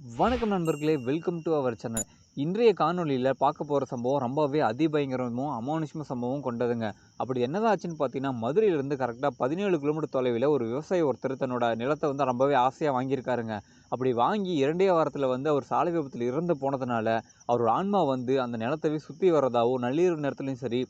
வணக்கம் நண்பர்களே welcome to our channel இன்றைய காணொளியில் பார்க்க போகிற சம்பவம் ரொம்பவே அதிபயங்கரமும் அமானுஷ்ம சம்பவம் கொண்டதுங்க. அப்படி என்னதான் ஆச்சுன்னு பார்த்தீங்கன்னா மதுரையிலேருந்து கரெக்டாக பதினேழு கிலோமீட்டர் தொலைவில் ஒரு விவசாயி ஒருத்தர் தன்னோட நிலத்தை வந்து ரொம்பவே ஆசையாக வாங்கியிருக்காருங்க. அப்படி வாங்கி இரண்டே வாரத்தில் வந்து அவர் சாலை விபத்தில் இறந்து போனதுனால அவரோட ஆன்மா வந்து அந்த நிலத்தவே சுற்றி வர்றதாகவும் நள்ளிரவு நேரத்துலையும் சரி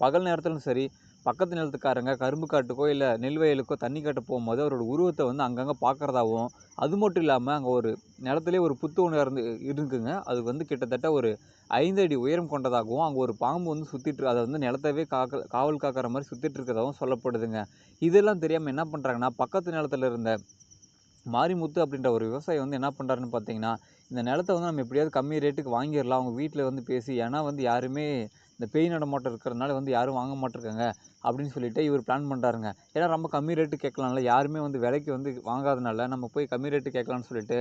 பகல் நேரத்துலையும் சரி பக்கத்து நிலத்துக்காரங்க கரும்பு காட்டுக்கோ இல்லை நெல் வயலுக்கோ தண்ணி காட்ட போகும்போது அவரோட உருவத்தை வந்து அங்கங்கே பார்க்குறதாவும் அது மட்டும் இல்லாமல் அங்கே ஒரு நிலத்துலேயே ஒரு புத்து ஒன்று இருந்து இருக்குங்க. அது வந்து கிட்டத்தட்ட ஒரு ஐந்து அடி உயரம் கொண்டதாகவும் அங்கே ஒரு பாம்பு வந்து சுற்றிட்டு அதை வந்து நிலத்தவே காக்க காவல் காக்கிற மாதிரி சுற்றிட்டு இருக்கிறதாகவும் சொல்லப்படுதுங்க. இதெல்லாம் தெரியாமல் என்ன பண்ணுறாங்கன்னா பக்கத்து நிலத்துல இருந்த மாரிமுத்து அப்படின்ற ஒரு விவசாயி வந்து என்ன பண்ணுறாருன்னு பார்த்தீங்கன்னா இந்த நிலத்த வந்து நம்ம எப்படியாவது கம்மி ரேட்டுக்கு வாங்கிடலாம் அவங்க வீட்டில் வந்து பேசி ஏன்னா வந்து யாருமே இந்த பேய் நடமாட்டம் இருக்கிறதுனால வந்து யாரும் வாங்க மாட்டிருக்காங்க அப்படின்னு சொல்லிட்டு இவர் பிளான் பண்ணுறாருங்க ஏன்னா ரொம்ப கம்மி ரேட்டு கேட்கலாம்ல. யாருமே வந்து விலைக்கு வந்து வாங்காதனால நம்ம போய் கம்மி ரேட்டு கேட்கலான்னு சொல்லிட்டு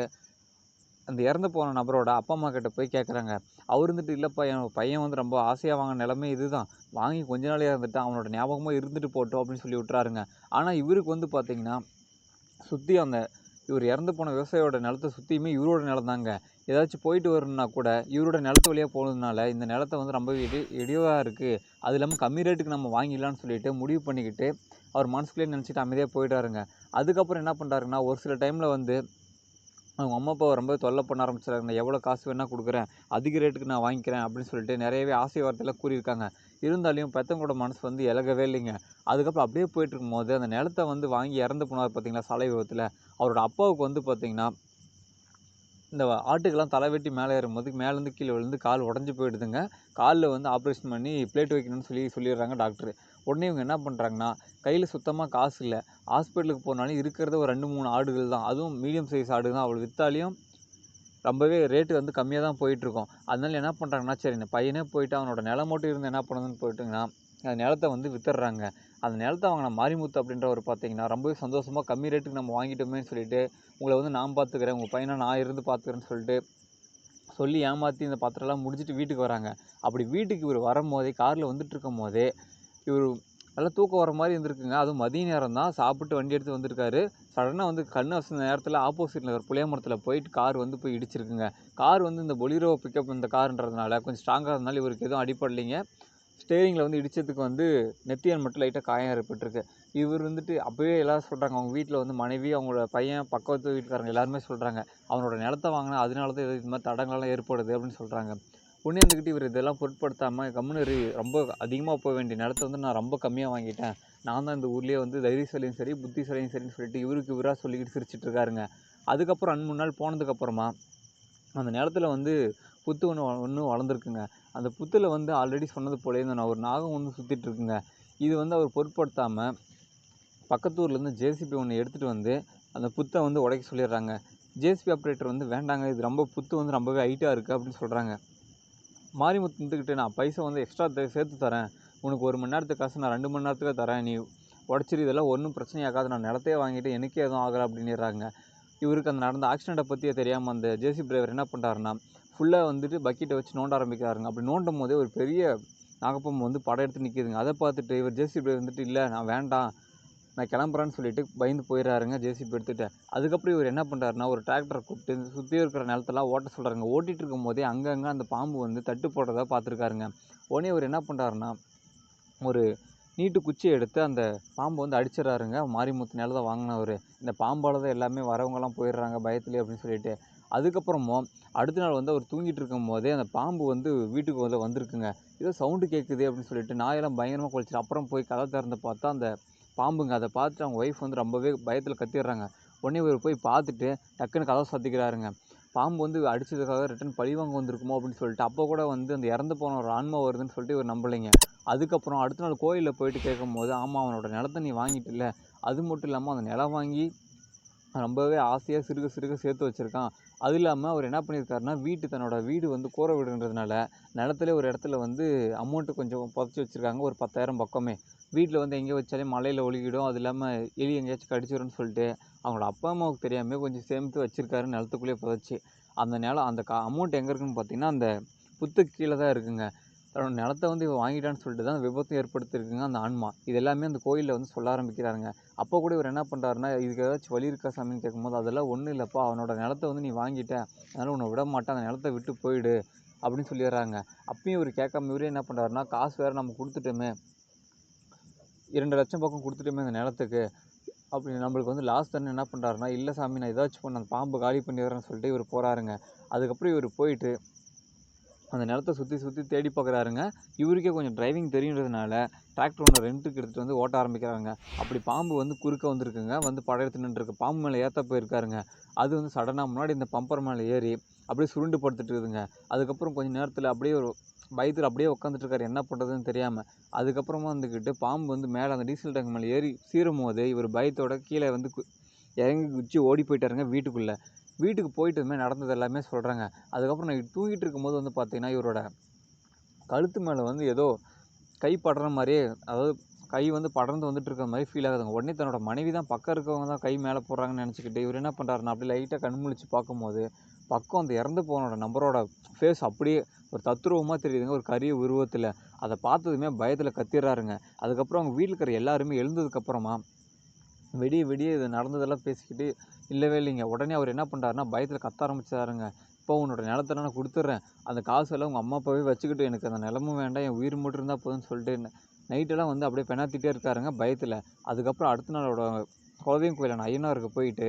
அந்த இறந்து போன நபரோட அப்பா அம்மா கிட்ட போய் கேட்குறாங்க அவர் இருந்துட்டு இல்லைப்பா என் பையன் வந்து ரொம்ப ஆசையாக வாங்கின நிலமே இதுதான். வாங்கி கொஞ்ச நாளே இருந்துட்டு அவனோட ஞாபகமாக இருந்துட்டு போட்டோம் அப்படின்னு சொல்லி விட்டுறாருங்க. ஆனால் இவருக்கு வந்து பார்த்திங்கன்னா சுற்றி அந்த இவர் இறந்து போன விவசாயியோட நிலத்தை சுற்றியுமே இவரோட நிலம் தாங்க ஏதாச்சும் போயிட்டு வரணுன்னா கூட இவரோட நிலத்து வழியாக போனதுனால இந்த நிலத்தை வந்து ரொம்ப இடி இடிவாக இருக்குது அது இல்லாமல் கம்மி ரேட்டுக்கு நம்ம வாங்கிடலாம்னு சொல்லிட்டு முடிவு பண்ணிக்கிட்டு அவர் மனசுக்குள்ளே நினச்சிட்டு அமைதியாக போயிட்டாருங்க. அதுக்கப்புறம் என்ன பண்ணுறாருன்னா ஒரு சில டைமில் வந்து அவங்க அம்மா அப்பாவை ரொம்ப தொல்லை பண்ண ஆரம்பிச்சிட்டாங்க எவ்வளோ காசு வேணால் கொடுக்குறேன் அதிக ரேட்டுக்கு நான் வாங்கிக்கிறேன் அப்படின்னு சொல்லிட்டு நிறையவே ஆசை வார்த்தையெல்லாம் கூறியிருக்காங்க. இருந்தாலையும் பெத்தவங்களோட மனசு வந்து இலகவே இல்லைங்க. அதுக்கப்புறம் அப்படியே போயிட்டு போது அந்த நிலத்தை வந்து வாங்கி இறந்து போனார் பார்த்தீங்களா சாலை விபத்தில். அவரோட அப்பாவுக்கு வந்து பார்த்தீங்கன்னா இந்த ஆட்டுக்கெல்லாம் தலை வெட்டி மேலே ஏறும்போது மேலேருந்து கீழே விழுந்து கால் உடஞ்சி போயிடுதுங்க. காலில் வந்து ஆப்ரேஷன் பண்ணி பிளேட் வைக்கணும்னு சொல்லி சொல்லிடுறாங்க டாக்டர் உடனே இவங்க என்ன பண்ணுறாங்கன்னா கையில் சுத்தமாக காசு இல்லை. ஹாஸ்பிட்டலுக்கு போனாலும் இருக்கிறத ஒரு ரெண்டு மூணு ஆடுகள் தான். அதுவும் மீடியம் சைஸ் ஆடு தான். அவள் விற்றாலையும் ரொம்பவே ரேட்டு வந்து கம்மியாக தான் போயிட்டுருக்கும். அதனால என்ன பண்ணுறாங்கன்னா சரி இந்த பையனே போயிட்டு அவனோட நிலம் மட்டும் இருந்து என்ன பண்ணுதுன்னு போயிட்டுங்கன்னா அந்த நிலத்தை வந்து வித்துடுறாங்க. அந்த நிலத்தை வாங்கின மாரிமுத்து அப்படின்றவர் பார்த்தீங்கன்னா ரொம்பவே சந்தோஷமாக கம்மி ரேட்டுக்கு நம்ம வாங்கிட்டோமேன்னு சொல்லிட்டு உங்களை வந்து நான் பார்த்துக்கிறேன் உங்கள் பையனை நான் இருந்து பார்த்துக்கிறேன்னு சொல்லிட்டு சொல்லி ஏமாற்றி இந்த பத்திரம்லாம் முடிச்சுட்டு வீட்டுக்கு வராங்க. அப்படி வீட்டுக்கு இவர் வரும்போதே காரில் வந்துட்டு இருக்கும் போதே இவர் நல்லா தூக்கம் வர மாதிரி இருந்திருக்குங்க. அதுவும் மதிய நேரம் தான் சாப்பிட்டு வண்டி எடுத்து வந்திருக்காரு. சடனாக வந்து கண்ணு வசந்த நேரத்தில் ஆப்போசிட்டில் இருக்கிற புளிய மரத்தில் போயிட்டு கார் வந்து போய் இடிச்சிருக்குங்க. கார் வந்து இந்த பொலிரோ பிக்கப் இந்த காருன்றதுனால கொஞ்சம் ஸ்ட்ராங்காக இருந்தாலும் இவருக்கு எதுவும் அடிப்படலைங்க ஸ்டேரிங்கில் வந்து இடித்ததுக்கு வந்து நெத்தியன் மட்டும் லைட்டாக காயம் ஏற்பட்டிருக்கு. இவர் வந்துட்டு அப்போயே எல்லோரும் சொல்கிறாங்க அவங்க வீட்டில் வந்து மனைவி அவங்களோட பையன் பக்கத்து வீட்டுக்காரங்க எல்லாருமே சொல்கிறாங்க அவனோட நிலத்தை வாங்கினா அதனால தான் இது மாதிரி தடங்கள்லாம் ஏற்படுது அப்படின்னு சொல்கிறாங்க உடனே இருந்துக்கிட்டு இவர் இதெல்லாம் பொருட்படுத்தாமல் கம்முன்னு ரொம்ப அதிகமாக போக வேண்டிய நிலத்தை வந்து நான் ரொம்ப கம்மியாக வாங்கிட்டேன். நான் தான் இந்த ஊர்லேயே வந்து தைரியசாலியும் சரி புத்திசாலியும் சரின்னு சொல்லிட்டு இவருக்கு இவராக சொல்லிக்கிட்டு சிரிச்சிட்டு இருக்காருங்க. அதுக்கப்புறம் ரெண்டு மூணு நாள் போனதுக்கப்புறமா அந்த நிலத்தில் வந்து புத்து ஒன்று ஒன்று வளர்ந்துருக்குங்க. அந்த புத்தில் வந்து ஆல்ரெடி சொன்னது போலே நான் ஒரு நாகம் ஒன்று சுற்றிட்டு இருக்குங்க. இது வந்து அவர் பொருட்படுத்தாமல் பக்கத்து ஊர்லேருந்து ஜேசிபி ஒன்று எடுத்துகிட்டு வந்து அந்த புத்தை வந்து உடைக்க சொல்லிடுறாங்க. ஜேசிபி ஆப்ரேட்டர் வந்து வேண்டாங்க இது ரொம்ப புத்து வந்து ரொம்பவே ஹைட்டாக இருக்குது அப்படின்னு சொல்கிறாங்க மாரிமுத்து இருந்துக்கிட்டு நான் பைசா வந்து எக்ஸ்ட்ரா சேர்த்து தரேன். உனக்கு ஒரு மணி நேரத்துக்கு காசு நான் ரெண்டு மணி நேரத்துக்கு தரேன். நீ உடச்சிரு இதெல்லாம் ஒன்றும் பிரச்சனையாகாது நான் நிலத்தையே வாங்கிட்டு எனக்கே எதுவும் ஆகலை அப்படின்னுறாங்க. இவருக்கு அந்த நடந்த ஆக்சிடெண்ட்டை பற்றியே தெரியாமல் அந்த ஜேசி டிரைவர் என்ன பண்ணுறாருன்னா ஃபுல்லாக வந்துட்டு பக்கெட்டை வச்சு நோண்ட ஆரம்பிக்கிறாருங்க. அப்படி நோண்டும் போதே ஒரு பெரிய நாகப்பம் வந்து படம் எடுத்து நிற்கிதுங்க அதை பார்த்துட்டு இவர் ஜேசி டிரைவர் வந்துட்டு இல்லை நான் வேண்டாம். நான் கிளம்புறேன்னு சொல்லிட்டு பயந்து போயிடுறாருங்க ஜேசிபி எடுத்துகிட்டு அதுக்கப்புறம் இவர் என்ன பண்ணுறாருன்னா ஒரு டிராக்டரை கூப்பிட்டு சுற்றி இருக்கிற நிலத்தெல்லாம் ஓட்ட சொல்கிறாருங்க ஓட்டிகிட்டு இருக்கும்போதே அங்கங்கே அந்த பாம்பு வந்து தட்டு போடுறதா பார்த்துருக்காருங்க. உடனே இவர் என்ன பண்ணுறாருன்னா ஒரு நீட்டு குச்சி எடுத்து அந்த பாம்பை வந்து அடிச்சிடறாருங்க. மாரிமுத்து தான் வாங்கினவர். இந்த பாம்பால் தான் எல்லாமே வரவங்கலாம் போயிடுறாங்க பயத்துலேயே அப்படின்னு சொல்லிட்டு. அதுக்கப்புறமும் அடுத்த நாள் வந்து அவர் தூங்கிட்டு இருக்கும் போதே அந்த பாம்பு வந்து வீட்டுக்கு வந்து வந்திருக்குங்க. ஏதோ சவுண்டு கேட்குது அப்படின்னு சொல்லிட்டு நாயெல்லாம் பயங்கரமாக குளிச்சிட்டு அப்புறம் போய் கதை திறந்து பார்த்தா அந்த பாம்புங்க. அதை பார்த்துட்டு அவங்க ஒய்ஃப் வந்து ரொம்பவே பயத்தில் கத்திடுறாங்க. உடனே இவர் போய் பார்த்துட்டு டக்குன்னு கதவை சத்திக்கிறாருங்க. பாம்பு வந்து அடிச்சதுக்காக ரிட்டன் பழிவாங்க வந்திருக்குமோ அப்படின்னு சொல்லிட்டு அப்போ கூட வந்து அந்த இறந்து போன ஒரு ஆன்மா வருதுன்னு சொல்லிட்டு இவர் நம்பலைங்க. அதுக்கப்புறம் அடுத்த நாள் கோயிலில் போயிட்டு கேட்கும்போது ஆமாம் அவனோட நிலத்தை நீ வாங்கிட்டில்ல. அது மட்டும் இல்லாமல் அந்த நிலம் வாங்கி ரொம்பவே ஆசையாக சிறுக சிறுக சேர்த்து வச்சுருக்கான். அது இல்லாமல் அவர் என்ன பண்ணியிருக்காருன்னா வீட்டு தன்னோட வீடு வந்து கூரை வீடுன்றதுனால நிலத்துல ஒரு இடத்துல வந்து அமௌண்ட்டு கொஞ்சம் புதைச்சி வச்சுருக்காங்க. ஒரு பத்தாயிரம் பக்கமே. வீட்டில் வந்து எங்கே வச்சாலே மழையில் ஒழுகிடும். அது இல்லாமல் எலி எங்கேயாச்சும் கடிச்சிடும்னு சொல்லிட்டு அவங்களோட அப்பா அம்மாவுக்கு தெரியாமல் கொஞ்சம் சேமித்து வச்சுருக்காரு நிலத்துக்குள்ளேயே புதைச்சி. அந்த நிலம் அந்த கா அமௌண்ட் எங்கே இருக்குன்னு பார்த்தீங்கன்னா அந்த புத்துக்கு கீழே தான் இருக்குங்க. தன்னோட நிலத்த வந்து இவன் வாங்கிட்டான்னு சொல்லிட்டு தான் விபத்தும் ஏற்படுத்தியிருக்குங்க அந்த ஆன்மா. இது எல்லாமே அந்த கோயிலில் வந்து சொல்ல ஆரம்பிக்கிறாருங்க. அப்போ கூட இவர் என்ன பண்ணுறாருன்னா இதுக்கு ஏதாச்சும் வழி இருக்கா சாமின்னு கேட்கும்போது அதெல்லாம் ஒன்றும் இல்லைப்பா அவனோட நிலத்த வந்து நீ வாங்கிட்ட. அதனால் உன்னை விட மாட்டேன். அந்த நிலத்த விட்டு போயிடு. அப்படின்னு சொல்லிடுறாங்க. அப்பயும் இவர் கேட்காம இவரே என்ன பண்ணுறாருன்னா காசு வேறு நம்ம கொடுத்துட்டோமே. இரண்டு லட்சம் பக்கம் கொடுத்துட்டோமே அந்த நிலத்துக்கு. அப்படி நம்மளுக்கு வந்து லாஸ் தானே என்ன பண்ணுறாருன்னா இல்லை சாமி நான் ஏதாச்சும் பண்ண. அந்த பாம்பு காலி பண்ணிடுறேன்னு சொல்லிட்டு இவர் போகிறாருங்க அதுக்கப்புறம் இவர் போயிட்டு அந்த நிலத்த சுற்றி சுற்றி தேடி பார்க்குறாருங்க இவருக்கே கொஞ்சம் டிரைவிங் தெரியுன்றதுனால டிராக்டர் ஒன்று ரெண்ட்டுக்கு எடுத்துகிட்டு வந்து ஓட்ட ஆரம்பிக்கிறாங்க. அப்படி பாம்பு வந்து குறுக்க வந்திருக்குங்க. வந்து படையெடுத்து நின்றுருக்கு பாம்பு மேலே ஏற்ற போயிருக்காருங்க. அது வந்து சடனாக முன்னாடி இந்த பம்பர் மேலே ஏறி அப்படியே சுருண்டு படுத்துட்டு இருக்குதுங்க. அதுக்கப்புறம் கொஞ்சம் நேரத்தில் அப்படியே ஒரு பயத்தில் அப்படியே உட்காந்துட்டு இருக்காரு என்ன பண்ணுறதுன்னு தெரியாமல் அதுக்கப்புறமா வந்துக்கிட்டு பாம்பு வந்து மேலே அந்த டீசல் டேங்க் மேலே ஏறி சீரும் போது இவர் பயத்தோட கீழே வந்து கு- இறங்கி குச்சி ஓடி போயிட்டாருங்க வீட்டுக்குள்ளே. வீட்டுக்கு போயிட்டு இதுமாதிரி நடந்தது எல்லாமே சொல்கிறாங்க அதுக்கப்புறம் நான் தூங்கிட்டு இருக்கும்போது வந்து பார்த்தீங்கன்னா இவரோட கழுத்து மேலே வந்து ஏதோ கை படுற மாதிரியே அதாவது கை வந்து படர்ந்து வந்துட்டு இருக்கிற மாதிரி ஃபீல் ஆகுதுங்க. உடனே தன்னோட மனைவி தான் பக்கம் இருக்கவங்க தான் கை மேலே போடுறாங்கன்னு நினச்சிக்கிட்டு இவர் என்ன பண்ணுறாருன்னா அப்படியே லைட்டாக கண்முழிச்சு பார்க்கும்போது பக்கம் அந்த இறந்து போனோட நம்பரோட ஃபேஸ் அப்படியே ஒரு தத்ரூபமாக தெரியுதுங்க. ஒரு கரிய உருவத்தில். அதை பார்த்ததுமே பயத்தில் கத்திடுறாருங்க. அதுக்கப்புறம் அவங்க வீட்டில் இருக்கிற எல்லாருமே எழுந்ததுக்கப்புறமா விடிய விடிய இது நடந்ததெல்லாம் பேசிக்கிட்டு இல்லவே இல்லைங்க. உடனே அவர் என்ன பண்ணுறாருன்னா பயத்தில் கத்த ஆரம்பிச்சாருங்க. இப்போ உன்னோட நிலத்த நான் கொடுத்துட்றேன் அந்த காசெல்லாம் உங்கள் அம்மா அப்பாவே வச்சுக்கிட்டு எனக்கு அந்த நிலமும் வேண்டாம். என் உயிர் மட்டும் இருந்தால் போதும்னு சொல்லிட்டு நைட்டெல்லாம் வந்து அப்படியே பெணாத்திட்டே இருக்காருங்க பயத்தில். அதுக்கப்புறம் அடுத்த நாளோட குலதெய்வம் கோயிலான ஐயனாருக்கு போயிட்டு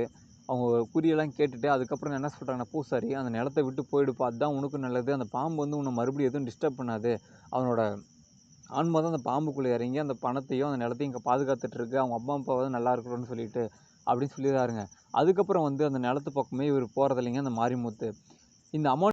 அவங்க குறியெல்லாம் கேட்டுட்டு அதுக்கப்புறம் என்ன சொல்கிறாங்கன்னா பூசாரி அந்த நிலத்த விட்டு போயிடுப்பா. அதுதான் உனக்கு நல்லது. அந்த பாம்பு வந்து உன்னை மறுபடியும் எதுவும் டிஸ்டர்ப் பண்ணாது. அவனோட ஆன்மா தான் அந்த பாம்புக்குள்ளே இறங்கி அந்த பணத்தையும் அந்த நிலத்தையும் இங்கே பாதுகாத்துட்டு இருக்கு அவங்க அம்மா அப்பா வந்து நல்லா இருக்கணும்னு சொல்லிட்டு அப்படின்னு சொல்லிடுறாருங்க. அதுக்கப்புறம் வந்து அந்த நிலத்து பக்கமே இவர் போகிறதில்லைங்க அந்த மாரிமுத்து. இந்த அமௌண்ட்